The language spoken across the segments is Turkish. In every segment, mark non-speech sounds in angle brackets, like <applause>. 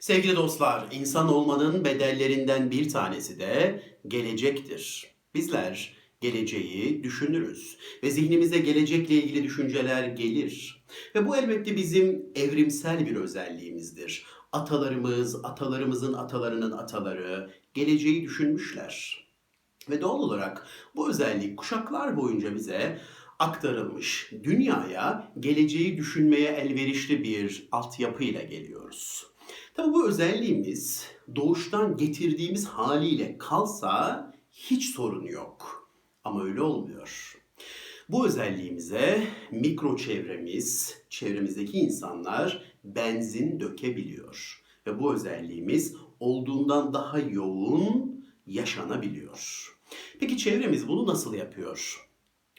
Sevgili dostlar, insan olmanın bedellerinden bir tanesi de gelecektir. Bizler geleceği düşünürüz ve zihnimize gelecekle ilgili düşünceler gelir. Ve bu elbette bizim evrimsel bir özelliğimizdir. Atalarımız, atalarımızın atalarının ataları geleceği düşünmüşler. Ve doğal olarak bu özellik kuşaklar boyunca bize aktarılmış. Dünyaya geleceği düşünmeye elverişli bir altyapıyla geliyoruz. Tabi bu özelliğimiz doğuştan getirdiğimiz haliyle kalsa hiç sorun yok. Ama öyle olmuyor. Bu özelliğimize mikro çevremiz, çevremizdeki insanlar benzin dökebiliyor. Ve bu özelliğimiz olduğundan daha yoğun yaşanabiliyor. Peki çevremiz bunu nasıl yapıyor?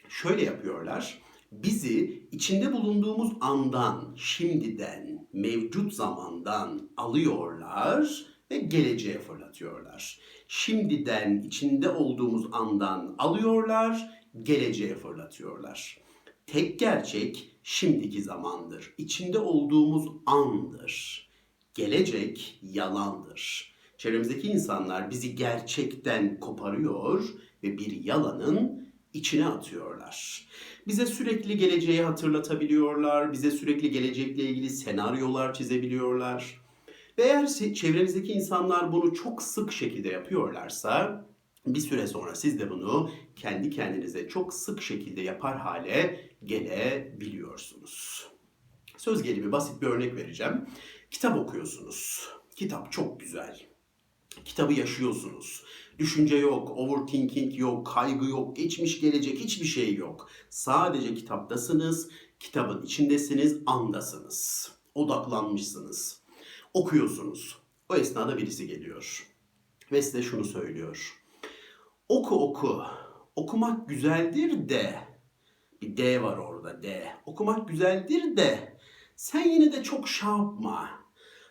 Şöyle yapıyorlar. Bizi içinde bulunduğumuz andan, şimdiden, mevcut zamandan alıyorlar ve geleceğe fırlatıyorlar. Şimdiden, içinde olduğumuz andan alıyorlar, geleceğe fırlatıyorlar. Tek gerçek şimdiki zamandır. İçinde olduğumuz andır. Gelecek yalandır. Çevremizdeki insanlar bizi gerçekten koparıyor ve bir yalanın içine atıyorlar. Bize sürekli geleceği hatırlatabiliyorlar, bize sürekli gelecekle ilgili senaryolar çizebiliyorlar. Ve eğer çevrenizdeki insanlar bunu çok sık şekilde yapıyorlarsa bir süre sonra siz de bunu kendi kendinize çok sık şekilde yapar hale gelebiliyorsunuz. Söz gelimi basit bir örnek vereceğim. Kitap okuyorsunuz. Kitap çok güzel. Kitabı yaşıyorsunuz. Düşünce yok, overthinking yok, kaygı yok, geçmiş gelecek hiçbir şey yok. Sadece kitaptasınız, kitabın içindesiniz, andasınız. Odaklanmışsınız. Okuyorsunuz. O esnada birisi geliyor. Ve size şunu söylüyor. Oku oku. Okumak güzeldir de. Bir D var orada D. Okumak güzeldir de. Sen yine de çok şey yapma.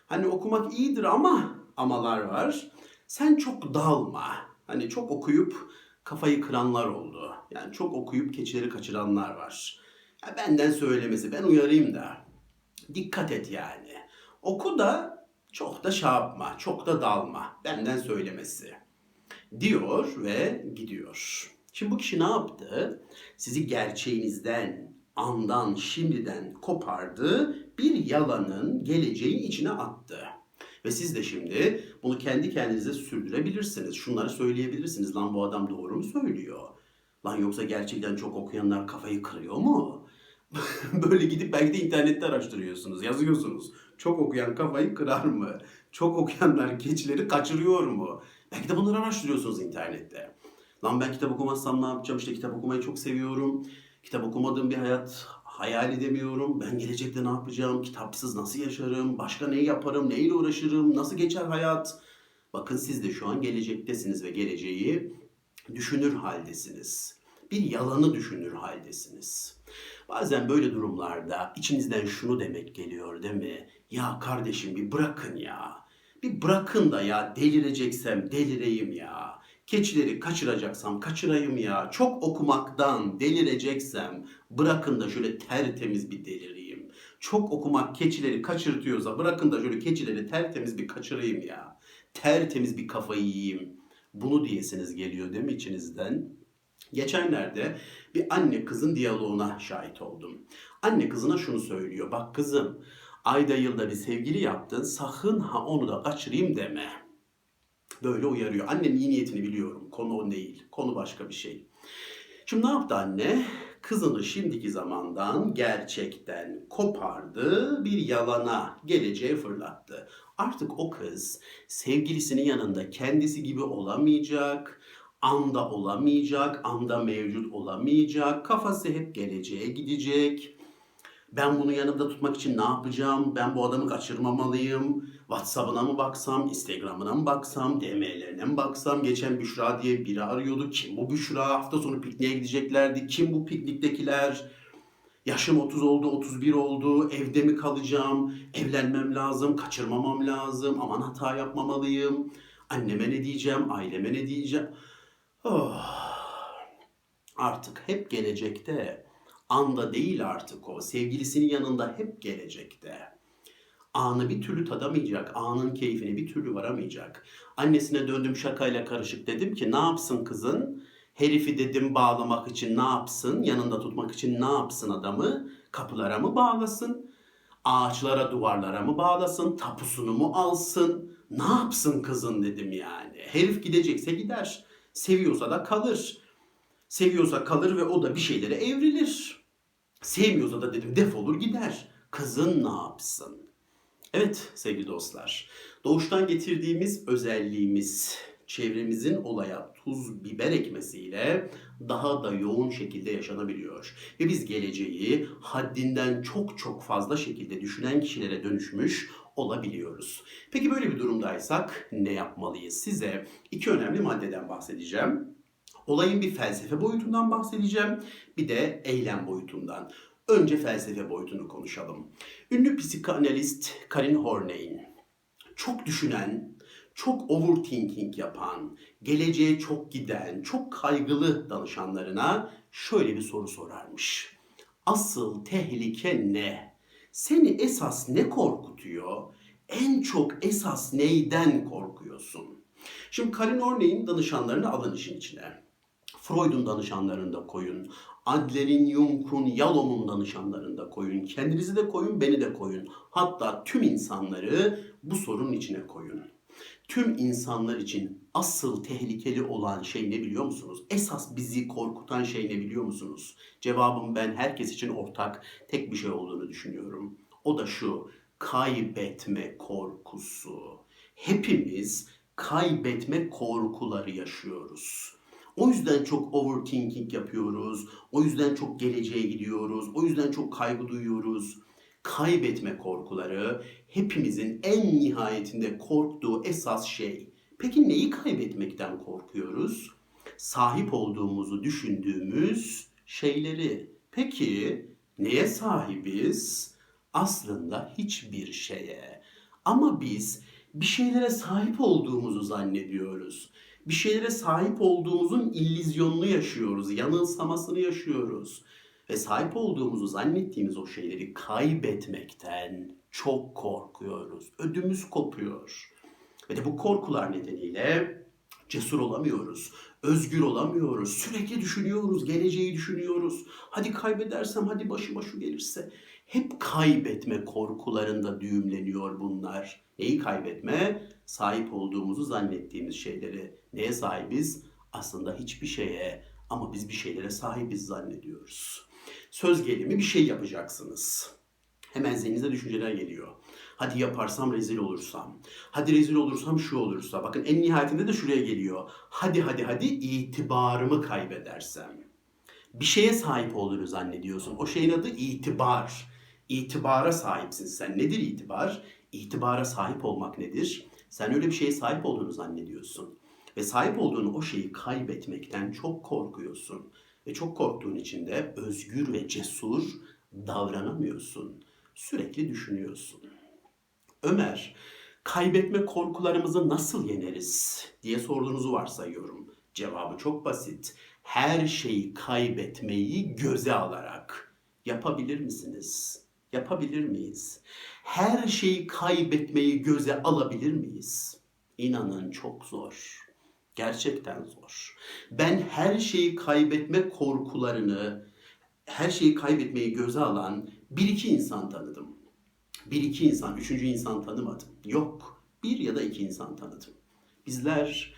Hani okumak iyidir ama amalar var. Sen çok dalma. Hani çok okuyup kafayı kıranlar oldu. Yani çok okuyup keçileri kaçıranlar var. Ya benden söylemesi ben uyarayım da. Dikkat et yani. Oku da çok da şey yapma, çok da dalma. Benden söylemesi. Diyor ve gidiyor. Şimdi bu kişi ne yaptı? Sizi gerçeğinizden, andan, şimdiden kopardı. Bir yalanın geleceğin içine attı. Ve siz de şimdi bunu kendi kendinize sürdürebilirsiniz. Şunları söyleyebilirsiniz. Lan bu adam doğru mu söylüyor? Lan yoksa gerçekten çok okuyanlar kafayı kırıyor mu? <laughs> Böyle gidip belki de internette araştırıyorsunuz, yazıyorsunuz. Çok okuyan kafayı kırar mı? Çok okuyanlar keçileri kaçırıyor mu? Belki de bunları araştırıyorsunuz internette. Lan ben kitap okumazsam ne yapacağım? İşte kitap okumayı çok seviyorum. Kitap okumadığım bir hayat hayal edemiyorum. Ben gelecekte ne yapacağım? Kitapsız nasıl yaşarım? Başka ne yaparım? Neyle uğraşırım? Nasıl geçer hayat? Bakın siz de şu an gelecektesiniz ve geleceği düşünür haldesiniz. Bir yalanı düşünür haldesiniz. Bazen böyle durumlarda içinizden şunu demek geliyor değil mi? Ya kardeşim bir bırakın ya. Bir bırakın da ya delireceksem delireyim ya. Keçileri kaçıracaksam kaçırayım ya. Çok okumaktan delireceksem bırakın da şöyle tertemiz bir delireyim. Çok okumak keçileri kaçırtıyorsa bırakın da şöyle keçileri tertemiz bir kaçırayım ya. Tertemiz bir kafayı yiyeyim. Bunu diyesiniz geliyor değil mi içinizden? Geçenlerde bir anne kızın diyaloğuna şahit oldum. Anne kızına şunu söylüyor. Bak kızım ayda yılda bir sevgili yaptın sakın ha onu da kaçırayım deme. Böyle uyarıyor. Annenin iyi niyetini biliyorum. Konu o değil. Konu başka bir şey. Şimdi ne yaptı anne? Kızını şimdiki zamandan gerçekten kopardı, bir yalana, geleceğe fırlattı. Artık o kız sevgilisinin yanında kendisi gibi olamayacak, anda olamayacak, anda mevcut olamayacak, kafası hep geleceğe gidecek. Ben bunu yanımda tutmak için ne yapacağım? Ben bu adamı kaçırmamalıyım. WhatsApp'ına mı baksam, Instagram'ına mı baksam, DM'lerine mi baksam? Geçen Büşra diye biri arıyordu. Kim bu Büşra? Hafta sonu pikniğe gideceklerdi. Kim bu pikniktekiler? Yaşım 30 oldu, 31 oldu. Evde mi kalacağım? Evlenmem lazım, kaçırmamam lazım. Aman hata yapmamalıyım. Anneme ne diyeceğim, aileme ne diyeceğim? Oh. Artık hep gelecekte. Anda değil artık o. Sevgilisinin yanında hep gelecekte. Anı bir türlü tadamayacak, anın keyfine bir türlü varamayacak. Annesine döndüm şakayla karışık dedim ki ne yapsın kızın? Herifi dedim bağlamak için ne yapsın? Yanında tutmak için ne yapsın adamı? Kapılara mı bağlasın? Ağaçlara, duvarlara mı bağlasın? Tapusunu mu alsın? Ne yapsın kızın dedim yani. Herif gidecekse gider. Seviyorsa da kalır. Seviyorsa kalır ve o da bir şeylere evrilir. Sevmiyorsa da dedim defolur gider. Kızın ne yapsın? Evet sevgili dostlar. Doğuştan getirdiğimiz özelliğimiz çevremizin olaya tuz biber ekmesiyle daha da yoğun şekilde yaşanabiliyor. Ve biz geleceği haddinden çok çok fazla şekilde düşünen kişilere dönüşmüş olabiliyoruz. Peki böyle bir durumdaysak ne yapmalıyız? Size iki önemli maddeden bahsedeceğim. Olayın bir felsefe boyutundan bahsedeceğim, bir de eylem boyutundan. Önce felsefe boyutunu konuşalım. Ünlü psikanalist Karin Horney'in çok düşünen, çok overthinking yapan, geleceğe çok giden, çok kaygılı danışanlarına şöyle bir soru sorarmış. Asıl tehlike ne? Seni esas ne korkutuyor? En çok esas neyden korkuyorsun? Şimdi Karin Horney'in danışanlarını alın işin içine. Freud'un danışanlarını da koyun. Adler'in, Jung'un, Yalom'un danışanlarını da koyun. Kendinizi de koyun, beni de koyun. Hatta tüm insanları bu sorunun içine koyun. Tüm insanlar için asıl tehlikeli olan şey ne biliyor musunuz? Esas bizi korkutan şey ne biliyor musunuz? Cevabım ben herkes için ortak tek bir şey olduğunu düşünüyorum. O da şu, kaybetme korkusu. Hepimiz kaybetme korkuları yaşıyoruz. O yüzden çok overthinking yapıyoruz. O yüzden çok geleceğe gidiyoruz. O yüzden çok kaygı duyuyoruz. Kaybetme korkuları hepimizin en nihayetinde korktuğu esas şey. Peki neyi kaybetmekten korkuyoruz? Sahip olduğumuzu düşündüğümüz şeyleri. Peki neye sahibiz? Aslında hiçbir şeye. Ama biz bir şeylere sahip olduğumuzu zannediyoruz bir şeylere sahip olduğumuzun illüzyonunu yaşıyoruz, yanılsamasını yaşıyoruz. Ve sahip olduğumuzu zannettiğimiz o şeyleri kaybetmekten çok korkuyoruz. Ödümüz kopuyor. Ve de bu korkular nedeniyle cesur olamıyoruz. Özgür olamıyoruz. Sürekli düşünüyoruz, geleceği düşünüyoruz. Hadi kaybedersem, hadi başıma şu gelirse. Hep kaybetme korkularında düğümleniyor bunlar. Neyi kaybetme? Sahip olduğumuzu zannettiğimiz şeyleri. Neye sahibiz? Aslında hiçbir şeye ama biz bir şeylere sahibiz zannediyoruz. Söz gelimi bir şey yapacaksınız. Hemen zihninize düşünceler geliyor. Hadi yaparsam rezil olursam. Hadi rezil olursam şu olursa. Bakın en nihayetinde de şuraya geliyor. Hadi hadi hadi itibarımı kaybedersem. Bir şeye sahip olduğunu zannediyorsun. O şeyin adı itibar. İtibara sahipsin sen. Nedir itibar? İtibara sahip olmak nedir? Sen öyle bir şeye sahip olduğunu zannediyorsun. Ve sahip olduğun o şeyi kaybetmekten çok korkuyorsun. Ve çok korktuğun için de özgür ve cesur davranamıyorsun. Sürekli düşünüyorsun. Ömer, kaybetme korkularımızı nasıl yeneriz diye sorduğunuzu varsayıyorum. Cevabı çok basit. Her şeyi kaybetmeyi göze alarak yapabilir misiniz? Yapabilir miyiz? Her şeyi kaybetmeyi göze alabilir miyiz? İnanın çok zor. Gerçekten zor. Ben her şeyi kaybetme korkularını, her şeyi kaybetmeyi göze alan bir iki insan tanıdım. Bir iki insan, üçüncü insan tanımadım. Yok. Bir ya da iki insan tanıdım. Bizler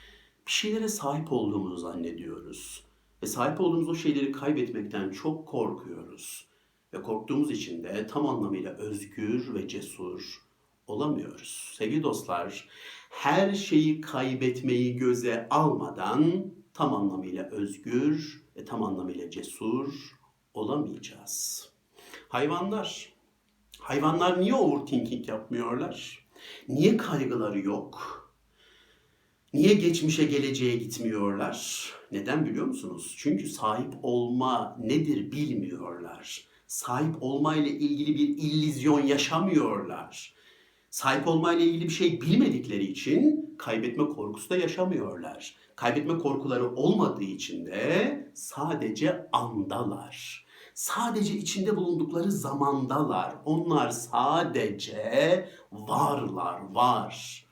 bir şeylere sahip olduğumuzu zannediyoruz. Ve sahip olduğumuz o şeyleri kaybetmekten çok korkuyoruz. Ve korktuğumuz için de tam anlamıyla özgür ve cesur olamıyoruz. Sevgili dostlar, her şeyi kaybetmeyi göze almadan tam anlamıyla özgür ve tam anlamıyla cesur olamayacağız. Hayvanlar, hayvanlar niye overthinking yapmıyorlar? Niye kaygıları yok? Niye geçmişe geleceğe gitmiyorlar? Neden biliyor musunuz? Çünkü sahip olma nedir bilmiyorlar. Sahip olma ile ilgili bir illüzyon yaşamıyorlar. Sahip olma ile ilgili bir şey bilmedikleri için kaybetme korkusu da yaşamıyorlar. Kaybetme korkuları olmadığı için de sadece andalar. Sadece içinde bulundukları zamandalar. Onlar sadece varlar, var.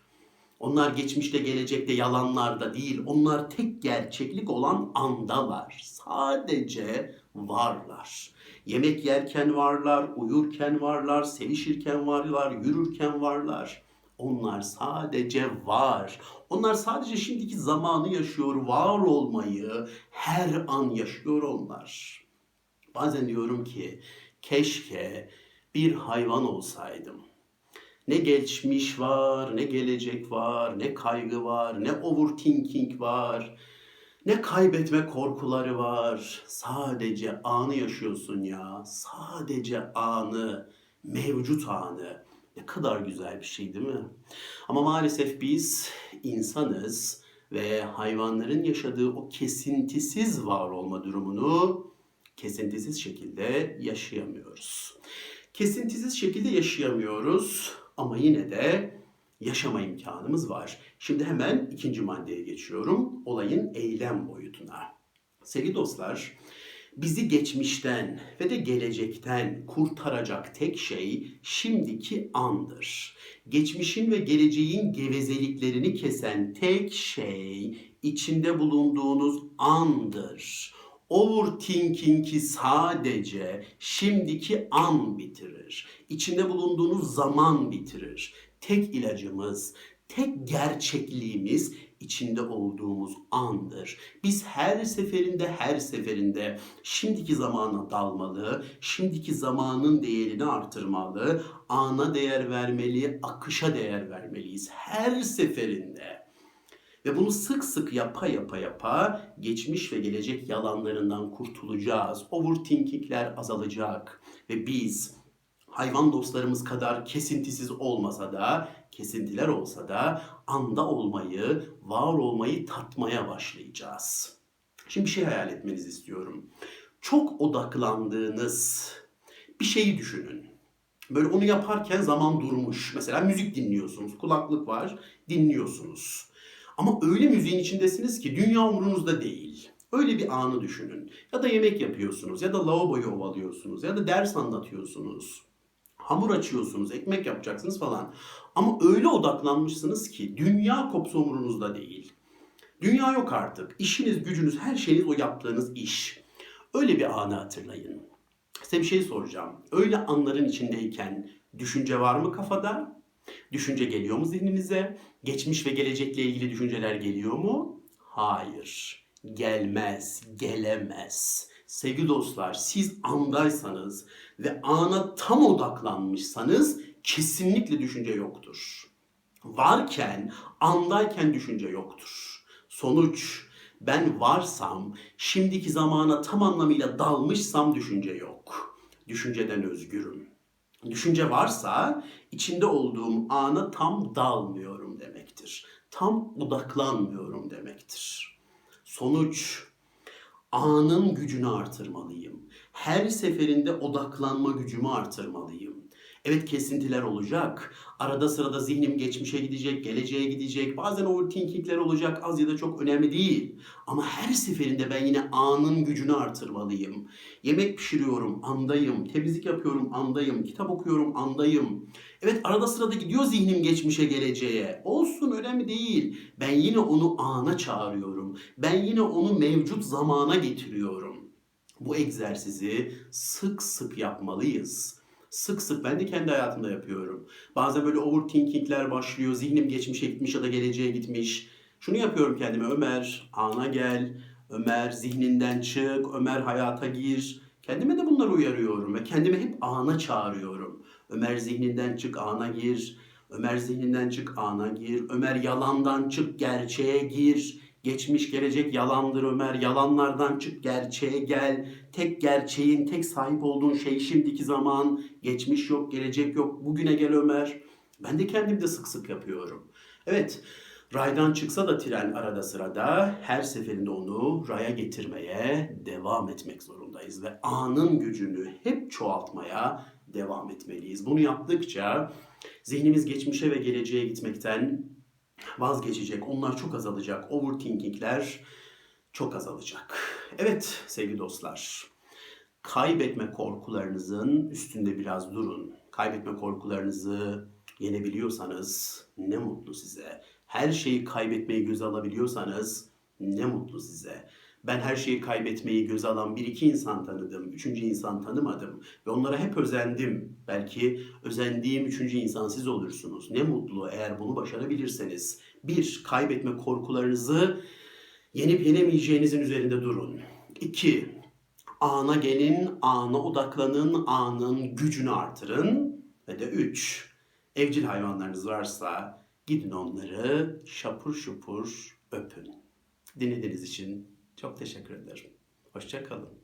Onlar geçmişte gelecekte yalanlarda değil. Onlar tek gerçeklik olan andalar. Sadece varlar. Yemek yerken varlar, uyurken varlar, sevişirken varlar, yürürken varlar. Onlar sadece var. Onlar sadece şimdiki zamanı yaşıyor, var olmayı her an yaşıyor onlar. Bazen diyorum ki keşke bir hayvan olsaydım. Ne geçmiş var, ne gelecek var, ne kaygı var, ne overthinking var, ne kaybetme korkuları var. Sadece anı yaşıyorsun ya. Sadece anı, mevcut anı. Ne kadar güzel bir şey değil mi? Ama maalesef biz insanız ve hayvanların yaşadığı o kesintisiz var olma durumunu kesintisiz şekilde yaşayamıyoruz. Kesintisiz şekilde yaşayamıyoruz ama yine de yaşama imkanımız var. Şimdi hemen ikinci maddeye geçiyorum. Olayın eylem boyutuna. Sevgili dostlar, bizi geçmişten ve de gelecekten kurtaracak tek şey şimdiki andır. Geçmişin ve geleceğin gevezeliklerini kesen tek şey içinde bulunduğunuz andır. Overthinking'i sadece şimdiki an bitirir. İçinde bulunduğunuz zaman bitirir. Tek ilacımız, tek gerçekliğimiz içinde olduğumuz andır. Biz her seferinde her seferinde şimdiki zamana dalmalı, şimdiki zamanın değerini artırmalı, ana değer vermeli, akışa değer vermeliyiz her seferinde. Ve bunu sık sık yapa yapa yapa geçmiş ve gelecek yalanlarından kurtulacağız. Overthinkingler azalacak ve biz hayvan dostlarımız kadar kesintisiz olmasa da, kesintiler olsa da anda olmayı, var olmayı tatmaya başlayacağız. Şimdi bir şey hayal etmenizi istiyorum. Çok odaklandığınız bir şeyi düşünün. Böyle onu yaparken zaman durmuş. Mesela müzik dinliyorsunuz, kulaklık var, dinliyorsunuz. Ama öyle müziğin içindesiniz ki dünya umurunuzda değil. Öyle bir anı düşünün. Ya da yemek yapıyorsunuz, ya da lavaboyu ovalıyorsunuz, ya da ders anlatıyorsunuz. Hamur açıyorsunuz, ekmek yapacaksınız falan. Ama öyle odaklanmışsınız ki dünya kopsa umurunuzda değil. Dünya yok artık. İşiniz, gücünüz, her şeyiniz o yaptığınız iş. Öyle bir anı hatırlayın. Size bir şey soracağım. Öyle anların içindeyken düşünce var mı kafada? Düşünce geliyor mu zihninize? Geçmiş ve gelecekle ilgili düşünceler geliyor mu? Hayır. Gelmez, gelemez. Sevgili dostlar, siz andaysanız ve ana tam odaklanmışsanız kesinlikle düşünce yoktur. Varken, andayken düşünce yoktur. Sonuç, ben varsam, şimdiki zamana tam anlamıyla dalmışsam düşünce yok. Düşünceden özgürüm. Düşünce varsa içinde olduğum ana tam dalmıyorum demektir. Tam odaklanmıyorum demektir. Sonuç anın gücünü artırmalıyım. Her seferinde odaklanma gücümü artırmalıyım. Evet kesintiler olacak. Arada sırada zihnim geçmişe gidecek, geleceğe gidecek. Bazen overthinkingler olacak. Az ya da çok önemli değil. Ama her seferinde ben yine anın gücünü artırmalıyım. Yemek pişiriyorum, andayım. Temizlik yapıyorum, andayım. Kitap okuyorum, andayım. Evet arada sırada gidiyor zihnim geçmişe, geleceğe. Olsun önemli değil. Ben yine onu ana çağırıyorum. Ben yine onu mevcut zamana getiriyorum. Bu egzersizi sık sık yapmalıyız. Sık sık ben de kendi hayatımda yapıyorum. Bazen böyle overthinkingler başlıyor. Zihnim geçmişe gitmiş ya da geleceğe gitmiş. Şunu yapıyorum kendime. Ömer ana gel. Ömer zihninden çık. Ömer hayata gir. Kendime de bunları uyarıyorum ve kendime hep ana çağırıyorum. Ömer zihninden çık ana gir. Ömer zihninden çık ana gir. Ömer yalandan çık gerçeğe gir. Geçmiş gelecek yalandır Ömer. Yalanlardan çık gerçeğe gel. Tek gerçeğin, tek sahip olduğun şey şimdiki zaman. Geçmiş yok, gelecek yok. Bugüne gel Ömer. Ben de kendim de sık sık yapıyorum. Evet, raydan çıksa da tren arada sırada her seferinde onu raya getirmeye devam etmek zorundayız. Ve anın gücünü hep çoğaltmaya devam etmeliyiz. Bunu yaptıkça zihnimiz geçmişe ve geleceğe gitmekten vazgeçecek. Onlar çok azalacak. Overthinkingler çok azalacak. Evet sevgili dostlar. kaybetme korkularınızın üstünde biraz durun. Kaybetme korkularınızı yenebiliyorsanız ne mutlu size. Her şeyi kaybetmeyi göze alabiliyorsanız ne mutlu size. Ben her şeyi kaybetmeyi göze alan bir iki insan tanıdım. Üçüncü insan tanımadım. Ve onlara hep özendim. Belki özendiğim üçüncü insan siz olursunuz. Ne mutlu eğer bunu başarabilirseniz. Bir, kaybetme korkularınızı yenip yenemeyeceğinizin üzerinde durun. İki, ana gelin, ana odaklanın, anın gücünü artırın. Ve de üç, evcil hayvanlarınız varsa gidin onları şapur şupur öpün. Dinlediğiniz için çok teşekkür ederim. Hoşça kalın.